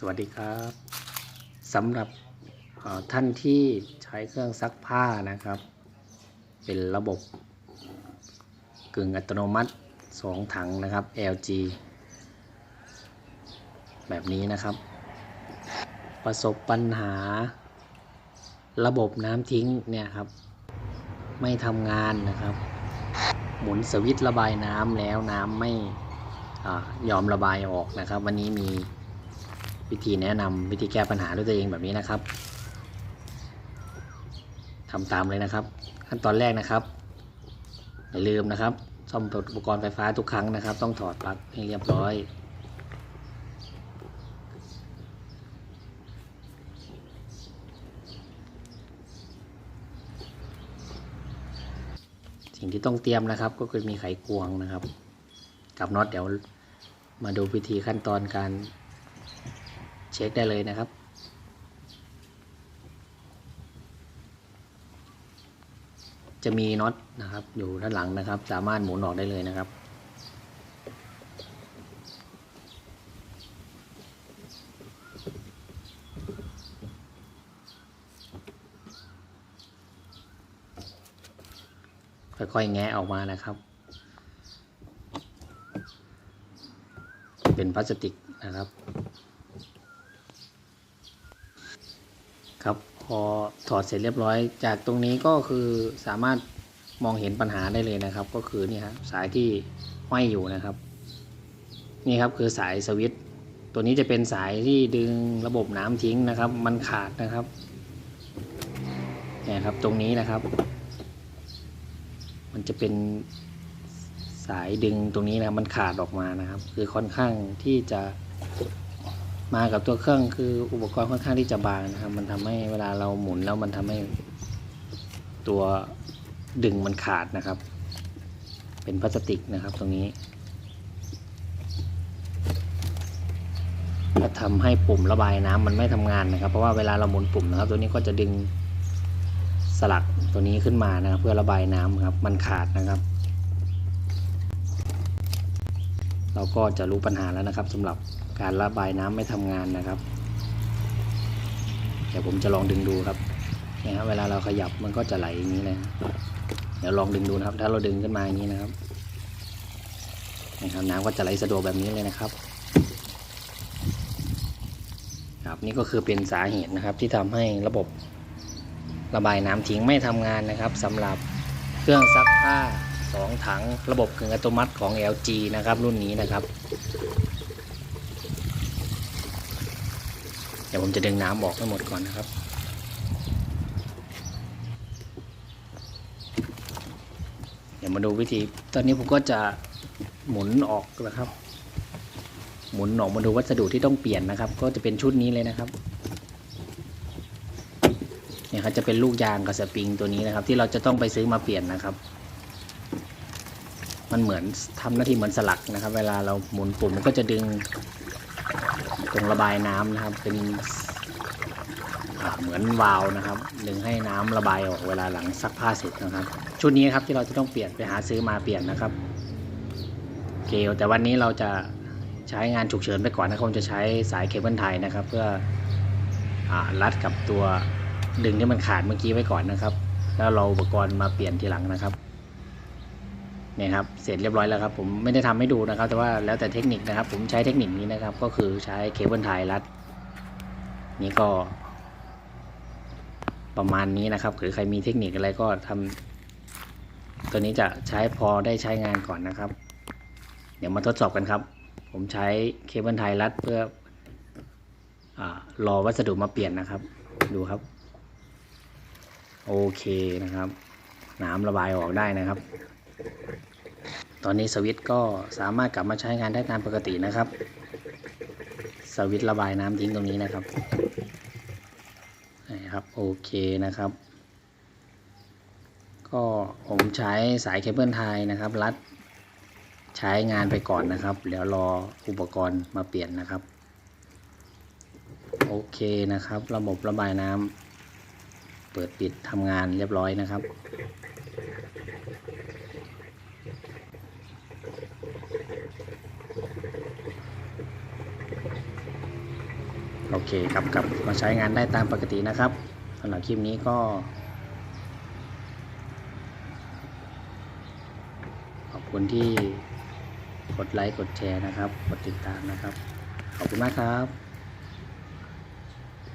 สวัสดีครับสำหรับท่านที่ใช้เครื่องซักผ้านะครับ เป็นระบบกึ่งอัตโนมัติ 2 ถังนะครับ LG แบบนี้นะครับ ประสบปัญหาระบบน้ำทิ้งเนี่ยครับ ไม่ทำงานนะครับ หมุนสวิตช์ระบายน้ำแล้วน้ำไม่อยอมระบายออกนะครับ วันนี้มี วิธีแนะนำวิธีแก้ปัญหาด้วยตัวเองแบบนี้นะครับทำตามเลยนะครับ ขั้นตอนแรกนะครับอย่าลืมนะครับ ซ่อมอุปกรณ์ไฟฟ้าทุกครั้งนะครับ ต้องถอดปลั๊กให้เรียบร้อยสิ่งที่ต้องเตรียมนะครับ ก็คือมีไขควงนะครับ กับน็อตเดี๋ยวมาดูวิธีขั้นตอนการ เช็คได้เลยนะครับ จะมีน็อตนะครับ อยู่ด้านหลังนะครับ สามารถหมุนออกได้เลยนะครับค่อยๆแงะออกมานะครับ เป็นพลาสติกนะครับ ครับพอถอดเสร็จเรียบร้อย จากตรงนี้ก็คือสามารถมองเห็นปัญหาได้เลยนะครับ ก็คือนี่ครับสายที่ห้อยอยู่นะครับ นี่ครับคือสายสวิตตัวนี้จะเป็นสายที่ดึงระบบน้ำทิ้งนะครับ มันขาดนะครับเนี่ยครับตรงนี้นะครับ มันจะเป็นสายดึงตรงนี้นะมันขาดออกมานะครับ คือค่อนข้างที่จะ มากับตัวเครื่องคืออุปกรณ์ค่อนข้างที่จะบางนะครับ มันทำให้เวลาเราหมุนแล้วมันทำให้ตัวดึงมันขาดนะครับ เป็นพลาสติกนะครับตรงนี้และทำให้ปุ่มระบายน้ำมันไม่ทำงานนะครับ เพราะว่าเวลาเราหมุนปุ่มนะครับ ตัวนี้ก็จะดึงสลักตัวนี้ขึ้นมานะครับ เพื่อระบายน้ำครับ มันขาดนะครับ เราก็จะรู้ปัญหาแล้วนะครับสำหรับการระบายน้ำไม่ทำงานนะครับเดี๋ยวผมจะลองดึงดูครับเนี่ยครับเวลาเราขยับมันก็จะไหลอย่างนี้เลยนะเดี๋ยวลองดึงดูนะครับ ถ้าเราดึงขึ้นมาอย่างนี้นะครับนะครับน้ำก็จะไหลสะดวกแบบนี้เลยนะครับครับนี่ก็คือเป็นสาเหตุนะครับ ที่ทำให้ระบบระบายน้ำทิ้งไม่ทำงานนะครับสำหรับเครื่องซักผ้า 2 ถังระบบกึ่งอัตโนมัติของ LG นะครับ รุ่นนี้นะครับ เดี๋ยวผมจะดึงน้ำออกให้หมดก่อนนะครับเดี๋ยวมาดูวิธี ตอนนี้ผมก็จะหมุนออกนะครับ หมุนออกมาดูวัสดุที่ต้องเปลี่ยนนะครับ ก็จะเป็นชุดนี้เลยนะครับเนี่ยครับจะเป็นลูกยางกับสปริงตัวนี้นะครับ ที่เราจะต้องไปซื้อมาเปลี่ยนนะครับ มันเหมือนทำหน้าที่เหมือนสลักนะครับ เวลาเราหมุนปุ่มมันก็จะดึงตรงระบายน้ำนะครับ เป็นเหมือนวาล์วนะครับ ดึงให้น้ำระบายออกเวลาหลังซักผ้าเสร็จนะครับ ชุดนี้ครับที่เราจะต้องเปลี่ยนไปหาซื้อมาเปลี่ยนนะครับเกลแต่วันนี้เราจะใช้งานฉุกเฉินไปก่อนนะคงจะใช้สายเคเบิลไทยนะครับ เพื่ออรัดกับตัวดึงที่มันขาดเมื่อกี้ไว้ก่อนนะครับ แล้วเราอุปกรณ์มาเปลี่ยนทีหลังนะครับ นี่ยครับเสร็จเรียบร้อยแล้วครับผมไม่ได้ทำให้ดูนะครับ แต่ว่าแล้วแต่เทคนิคนะครับ ผมใช้เทคนิคนี้นะครับ ก็คือใช้เคเบิลไทยรัด นี่ก็ ประมาณนี้นะครับหรือใครมีเทคนิคอะไรก็ทำตัวนี้จะใช้พอได้ใช้งานก่อนนะครับ เดี๋ยวมาทดสอบกันครับ ผมใช้เคเบิลไทยรัดเพื่ออรอวัสดุมาเปลี่ยนนะครับ ดูครับ โอเคนะครับ น้ำระบายออกได้นะครับ ตอนนี้สวิตช์ก็สามารถกลับมาใช้งานได้ตามปกตินะครับ สวิตช์ระบายน้ำทิ้งตรงนี้นะครับนะครับโอเคนะครับ ก็ผมใช้สายเคเบิลไทยนะครับ รัดใช้งานไปก่อนนะครับเดี๋ยวรออุปกรณ์มาเปลี่ยนนะครับ โอเคนะครับ ระบบระบายน้ำเปิดปิดทำงานเรียบร้อยนะครับ โอเคครับกลับมาใช้งานได้ตามปกตินะครับสำหรับคลิปนี้ก็ ขอบคุณที่กดไลค์กดแชร์นะครับ กดติดตามนะครับ ขอบคุณมากครับ